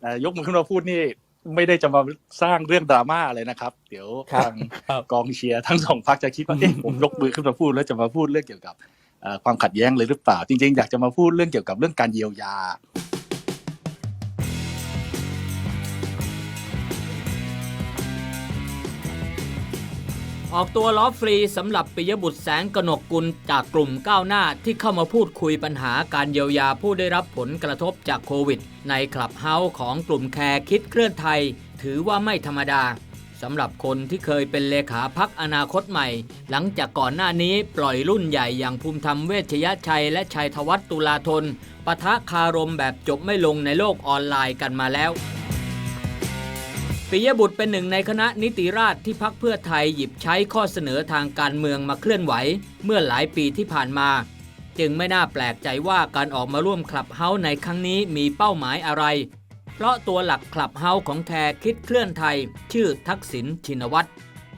เอ่อยกมือขึ้นมาพูดนี่ไม่ได้จะมาสร้างเรื่องดราม่าเลยนะครับ เดี๋ยวครับทางกองเชียร์ทั้งสองพักจะคิดว่าเอ๊ะผมยกมือขึ้นมาพูดแล้วจะมาพูดเรื่องเกี่ยวกับเอ่อความขัดแย้งเลยหรือเปล่า จริง ๆ อยากจะมาพูดเรื่องเกี่ยวกับเรื่องการเยียวยา ออกตัวล้อฟรีสำหรับปิยบุตรแสงกนกกุลจากกลุ่มก้าวหน้าที่เข้ามาพูดคุยปัญหาการเยียวยาผู้ได้รับผลกระทบจากโควิด ในคลับเฮาส์ของกลุ่มแคร์คิดเคลื่อนไทย ถือว่าไม่ธรรมดาสำหรับคนที่เคยเป็นเลขาพักอนาคตใหม่ หลังจากก่อนหน้านี้ปล่อยรุ่นใหญ่อย่างภูมิธรรมเวชยชัย และชัยธวัฒน์ตุลาธนปะทะคารมแบบจบไม่ลงในโลกออนไลน์กันมาแล้ว ปิยบุตรเป็นหนึ่งในคณะนิติราษฎรที่พักเพื่อไทยหยิบใช้ข้อเสนอทางการเมืองมาเคลื่อนไหว เมื่อหลายปีที่ผ่านมา จึงไม่น่าแปลกใจว่าการออกมาร่วมคลับเฮาส์ในครั้งนี้มีเป้าหมายอะไร เพราะตัวหลักคลับเฮาส์ของแคร์คิดเคลื่อนไทย ชื่อทักษิณชินวัตร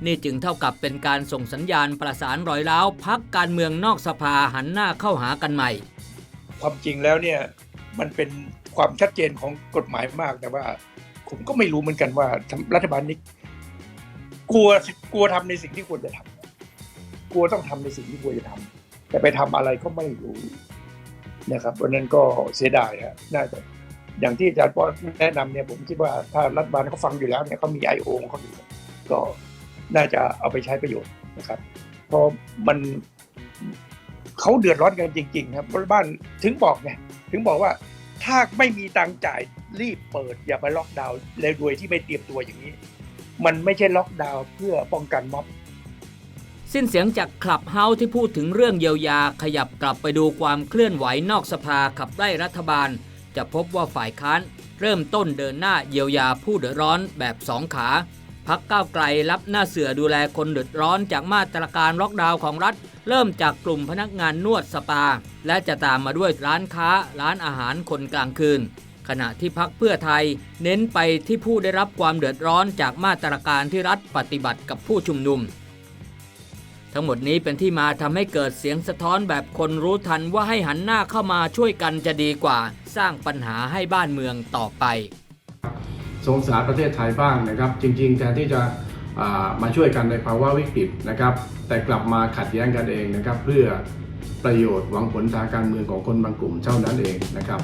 นี่จึงเท่ากับเป็นการส่งสัญญาณประสานรอยร้าวพักการเมืองนอกสภาหันหน้าเข้าหากันใหม่ ความจริงแล้วเนี่ยมันเป็นความชัดเจนของกฎหมายมากแต่ว่า ผมก็ไม่รู้เหมือนกันว่ารัฐบาลนี้กลัวกลัวทำในสิ่งที่ควรจะทำกลัวต้องทำในสิ่งที่ควรจะทำแต่ไปทำอะไรก็ไม่รู้นะครับวันนั้นก็เสียดายฮะน่าจะอย่างที่อาจารย์ป้อแนะนำเนี่ยผมคิดว่าถ้ารัฐบาลเขาฟังอยู่แล้วเนี่ยเขามี I.O. ขอเขาอยู่ก็น่าจะเอาไปใช้ประโยชน์นะครับ เพราะมันเขาเดือดร้อนกันจริง ๆ ครับบ้านถึงบอกไงถึงบอกว่า ถ้าไม่มีตังค์จ่ายรีบเปิดอย่าไปล็อกดาวน์เลยโดยที่ไม่เตรียมตัวอย่างนี้ มันไม่ใช่ล็อกดาวน์เพื่อป้องกันม็อบสิ้นเสียงจากคลับเฮาส์ที่พูดถึงเรื่องเยียวยาขยับกลับไปดูความเคลื่อนไหวนอกสภาขับไล่รัฐบาล จะพบว่าฝ่ายค้านเริ่มต้นเดินหน้าเยียวยาผู้เดือดร้อนแบบสองขา พักก้าวไกลรับหน้าเสือดูแลคนเดือดร้อนจากมาตรการล็อกดาวน์ของรัฐ เริ่มจากกลุ่มพนักงานนวดสปา และจะตามมาด้วยร้านค้า ร้านอาหารคนกลางคืน ขณะที่พักเพื่อไทย เน้นไปที่ผู้ได้รับความเดือดร้อนจากมาตรการที่รัฐปฏิบัติกับผู้ชุมนุม ทั้งหมดนี้เป็นที่มาทำให้เกิดเสียงสะท้อนแบบคนรู้ทันว่าให้หันหน้าเข้ามาช่วยกันจะดีกว่า สร้างปัญหาให้บ้านเมืองต่อไป สงสารประเทศไทยบ้างนะครับ จริง ๆ แทนที่จะามาช่วยกันในภาวะวิกฤตนะครับ แต่กลับมาขัดแย้งกันเองนะครับ เพื่อประโยชน์หวังผลทางการเมืองของคนบางกลุ่มเท่านั้นเองนะครับ